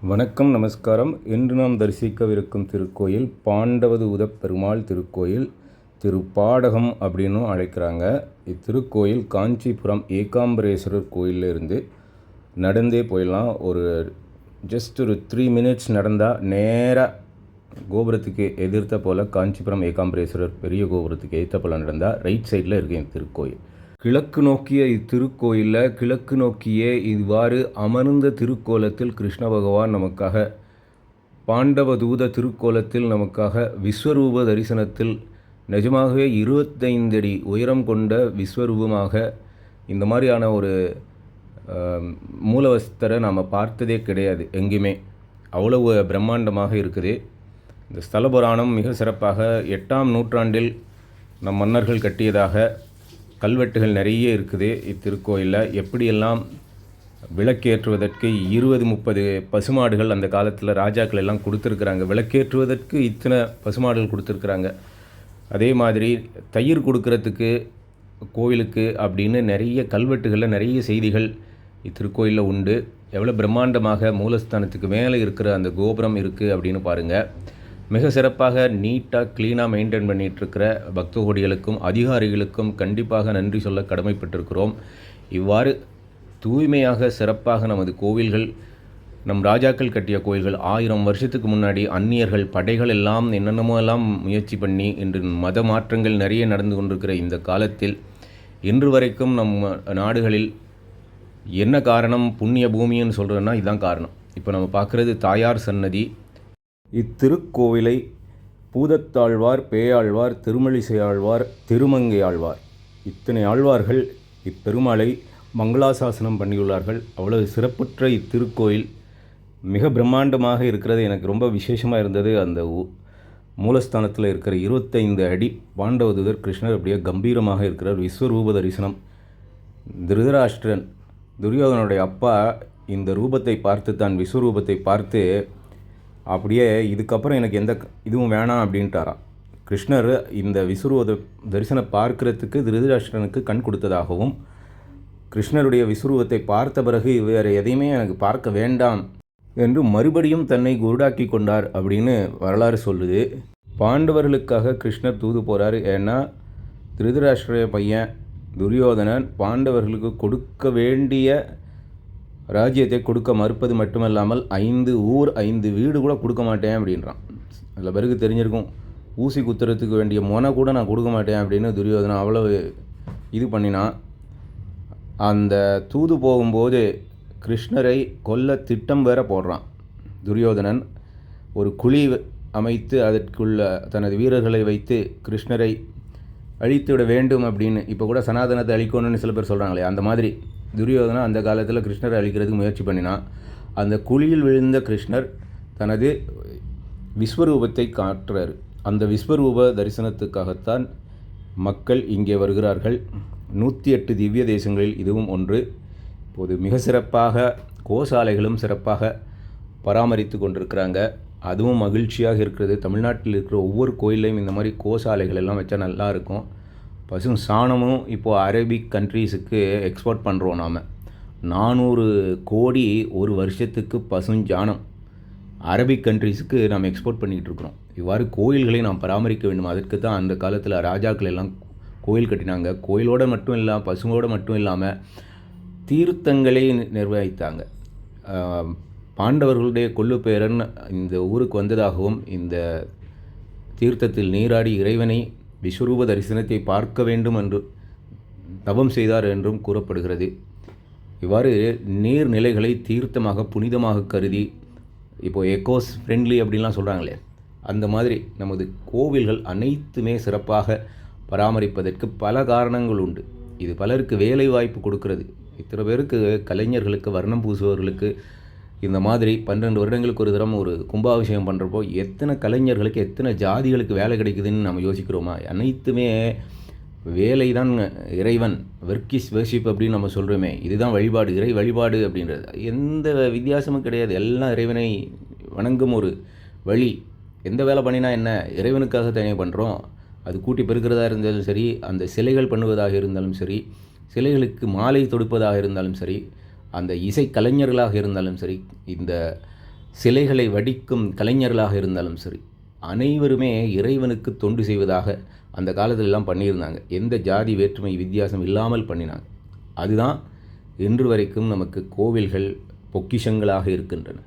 வணக்கம் நமஸ்காரம். இன்று நாம் தரிசிக்கவிருக்கும் திருக்கோயில் பாண்டவதூத பெருமாள் திருக்கோயில் திருப்பாடகம் அப்படின்னும் அழைக்கிறாங்க. இத்திருக்கோயில் காஞ்சிபுரம் ஏகாம்பரேஸ்வரர் கோயில்ல இருந்து நடந்தே போயிடலாம். ஒரு ஜஸ்ட் ஒரு த்ரீ மினிட்ஸ் நடந்தால் நேராக கோபுரத்துக்கு எதிர்த்த போல் காஞ்சிபுரம் ஏகாம்பரேஸ்வரர் பெரிய கோபுரத்துக்கு எதிர்த்த போல் நடந்தால் ரைட் சைடில் இருக்கு திருக்கோயில். கிழக்கு நோக்கிய இத்திருக்கோயிலில் கிழக்கு நோக்கியே இவ்வாறு அமர்ந்த திருக்கோலத்தில் கிருஷ்ண பகவான் நமக்காக பாண்டவ தூத திருக்கோலத்தில் நமக்காக விஸ்வரூப தரிசனத்தில் நிஜமாகவே இருபத்தைந்து அடி உயரம் கொண்ட விஸ்வரூபமாக இந்த மாதிரியான ஒரு மூலவஸ்தரை நாம் பார்த்ததே கிடையாது எங்கேயுமே. அவ்வளவு பிரம்மாண்டமாக இருக்குது. இந்த ஸ்தல புராணம் மிக சிறப்பாக எட்டாம் நூற்றாண்டில் நம் மன்னர்கள் கட்டியதாக கல்வெட்டுகள் நிறைய இருக்குது இத்திருக்கோயிலில். எப்படியெல்லாம் விளக்கேற்றுவதற்கு இருபது முப்பது பசுமாடுகள் அந்த காலத்தில் ராஜாக்கள் எல்லாம் கொடுத்துருக்குறாங்க. விளக்கேற்றுவதற்கு இத்தனை பசுமாடுகள் கொடுத்துருக்குறாங்க. அதே மாதிரி தயிர் கொடுக்கறதுக்கு கோவிலுக்கு அப்படின்னு நிறைய கல்வெட்டுகளில் நிறைய செய்திகள் இத்திருக்கோயிலில் உண்டு. எவ்வளோ பிரம்மாண்டமாக மூலஸ்தானத்துக்கு மேலே இருக்கிற அந்த கோபுரம் இருக்குது அப்படின்னு பாருங்கள் மிக சிறப்பாக நீட்டாக க்ளீனாக மெயின்டைன் பண்ணிகிட்ருக்கிற பக்தகோடிகளுக்கும் பக்த கோடிகளுக்கும் அதிகாரிகளுக்கும் கண்டிப்பாக நன்றி சொல்ல கடமைப்பட்டிருக்கிறோம். இவ்வாறு தூய்மையாக சிறப்பாக நமது கோவில்கள் நம் ராஜாக்கள் கட்டிய கோயில்கள் ஆயிரம் வருஷத்துக்கு முன்னாடி அந்நியர்கள் படைகள் எல்லாம் என்னென்னமோ எல்லாம் முயற்சி பண்ணி இன்று மத மாற்றங்கள் நிறைய நடந்து கொண்டிருக்கிற இந்த காலத்தில் இன்று வரைக்கும் நம் நாடுகளில் என்ன காரணம் புண்ணிய பூமின்னு சொல்கிறோன்னா இதுதான் காரணம். இப்போ நம்ம பார்க்குறது தாயார் சன்னதி இத்திருக்கோவிலை பூதத்தாழ்வார் பேயாழ்வார் திருமழிசையாழ்வார் ஆழ்வார் ஆழ்வார் இத்தனை ஆழ்வார்கள் இப்பெருமாளை மங்களாசாசனம் பண்ணியுள்ளார்கள். அவ்வளவு சிறப்புற்ற இத்திருக்கோயில் மிக பிரம்மாண்டமாக இருக்கிறது. எனக்கு ரொம்ப விசேஷமாக இருந்தது. அந்த மூலஸ்தானத்தில் இருக்கிற இருபத்தைந்து அடி பாண்டவதூதர் கிருஷ்ணர் அப்படியே கம்பீரமாக இருக்கிறார். விஸ்வரூப தரிசனம். திருதராஷ்டிரன் துரியோதனுடைய அப்பா இந்த ரூபத்தை பார்த்து தான் விஸ்வரூபத்தை பார்த்து அப்படியே இதுக்கப்புறம் எனக்கு எந்த இதுவும் வேணாம் அப்படின்ட்டாராம் கிருஷ்ணர் இந்த விஸ்வரூப தரிசனம் பார்க்கறதுக்கு திருதராஷ்டிரனுக்கு கண் கொடுத்ததாகவும் கிருஷ்ணருடைய விஸ்வரூபத்தை பார்த்த பிறகு வேறு எதையுமே எனக்கு பார்க்க வேண்டாம் என்று மறுபடியும் தன்னை குருடாக்கி கொண்டார் அப்படின்னு வரலாறு சொல்லுது. பாண்டவர்களுக்காக கிருஷ்ணர் தூது போகிறார் ஏன்னா திருதராஷ்டிர பையன் துரியோதனன் பாண்டவர்களுக்கு கொடுக்க வேண்டிய ராஜ்யத்தை கொடுக்க மறுப்பது மட்டுமல்லாமல் ஐந்து ஊர் ஐந்து வீடு கூட கொடுக்க மாட்டேன் அப்படின்றான். அதில் பிறகு தெரிஞ்சிருக்கும். ஊசி குத்துறதுக்கு வேண்டிய மொனை கூட நான் கொடுக்க மாட்டேன் அப்படின்னு துரியோதனை அவ்வளவு இது பண்ணினான் அந்த தூது போகும்போது கிருஷ்ணரை கொல்ல திட்டம் வேற போடுறான். துரியோதனன் ஒரு குழி அமைத்து அதற்குள்ள தனது வீரர்களை வைத்து கிருஷ்ணரை அழித்து விட வேண்டும் அப்படின்னு இப்போ கூட சனாதனத்தை அழிக்கணும்னு சில பேர் சொல்கிறாங்களே அந்த மாதிரி. துரியோதனா அந்த காலத்தில் கிருஷ்ணரை அழிக்கிறதுக்கு முயற்சி பண்ணினான் அந்த குழியில் விழுந்த கிருஷ்ணர் தனது விஸ்வரூபத்தை காட்டுறார். அந்த விஸ்வரூப தரிசனத்துக்காகத்தான் மக்கள் இங்கே வருகிறார்கள். நூற்றி எட்டு திவ்ய தேசங்களில் இதுவும் ஒன்று. இப்போது மிக சிறப்பாக கோசாலைகளும் சிறப்பாக பராமரித்து கொண்டிருக்கிறாங்க. அதுவும் மகிழ்ச்சியாக இருக்கிறது. தமிழ்நாட்டில் இருக்கிற ஒவ்வொரு கோயில்லையும் இந்த மாதிரி கோசாலைகள் எல்லாம் வச்சா நல்லா இருக்கும். பசு சாணமும் இப்போது அரேபிக் கண்ட்ரீஸுக்கு எக்ஸ்போர்ட் பண்ணுறோம் நாம். நானூறு கோடி ஒரு வருஷத்துக்கு பசுஞ்சாணம் அரபிக் கண்ட்ரீஸுக்கு நாம் எக்ஸ்போர்ட் பண்ணிக்கிட்டு இருக்கிறோம். இவ்வாறு கோயில்களை நாம் பராமரிக்க வேண்டும். அதற்கு தான் அந்த காலத்தில் ராஜாக்கள் எல்லாம் கோயில் கட்டினாங்க. கோயிலோடு மட்டும் இல்லாமல் பசுங்களோடு மட்டும் இல்லாமல் தீர்த்தங்களை நிர்வகித்தாங்க. பாண்டவர்களுடைய கொள்ளுப்பேரன் இந்த ஊருக்கு வந்ததாகவும் இந்த தீர்த்தத்தில் நீராடி இறைவனை விஸ்வரூப தரிசனத்தை பார்க்க வேண்டும் என்று தவம் செய்தார் என்றும் கூறப்படுகிறது. இவ்வாறு நீர்நிலைகளை தீர்த்தமாக புனிதமாக கருதி இப்போ எக்கோஸ் ஃப்ரெண்ட்லி அப்படின்லாம் சொல்கிறாங்களே அந்த மாதிரி நமது கோவில்கள் அனைத்துமே சிறப்பாக பராமரிப்பதற்கு பல காரணங்கள் உண்டு. இது பலருக்கு வேலை வாய்ப்பு கொடுக்கிறது. இத்தனை பேருக்கு கலைஞர்களுக்கு வர்ணம் பூசுபவர்களுக்கு இந்த மாதிரி பன்னெண்டு வருடங்களுக்கு ஒரு தரம் ஒரு கும்பாபிஷேகம் பண்ணுறப்போ எத்தனை கலைஞர்களுக்கு எத்தனை ஜாதிகளுக்கு வேலை கிடைக்குதுன்னு நம்ம யோசிக்கிறோமா? அனைத்துமே வேலை தான் இறைவன் வெர்கிஸ் இஸ் வர்ஷிப் அப்படின்னு நம்ம சொல்கிறோமே இதுதான் வழிபாடு இறை வழிபாடு அப்படின்றது. எந்த வித்தியாசமும் கிடையாது. எல்லாம் இறைவனை வணங்கும் ஒரு வழி. எந்த வேலை பண்ணினா என்ன? இறைவனுக்காக தனியாக பண்ணுறோம் அது கூட்டி பெருக்கிறதா இருந்தாலும் சரி அந்த சிலைகள் பண்ணுவதாக இருந்தாலும் சரி சிலைகளுக்கு மாலை தொடுப்பதாக இருந்தாலும் சரி அந்த இசை கலைஞர்களாக இருந்தாலும் சரி இந்த சிலைகளை வடிக்கும் கலைஞர்களாக இருந்தாலும் சரி அனைவருமே இறைவனுக்கு தொண்டு செய்வதாக அந்த காலத்திலெல்லாம் பண்ணியிருந்தாங்க. எந்த ஜாதி வேற்றுமை வித்தியாசம் இல்லாமல் பண்ணினாங்க. அதுதான் இன்று வரைக்கும் நமக்கு கோவில்கள் பொக்கிஷங்களாக இருக்கின்றன.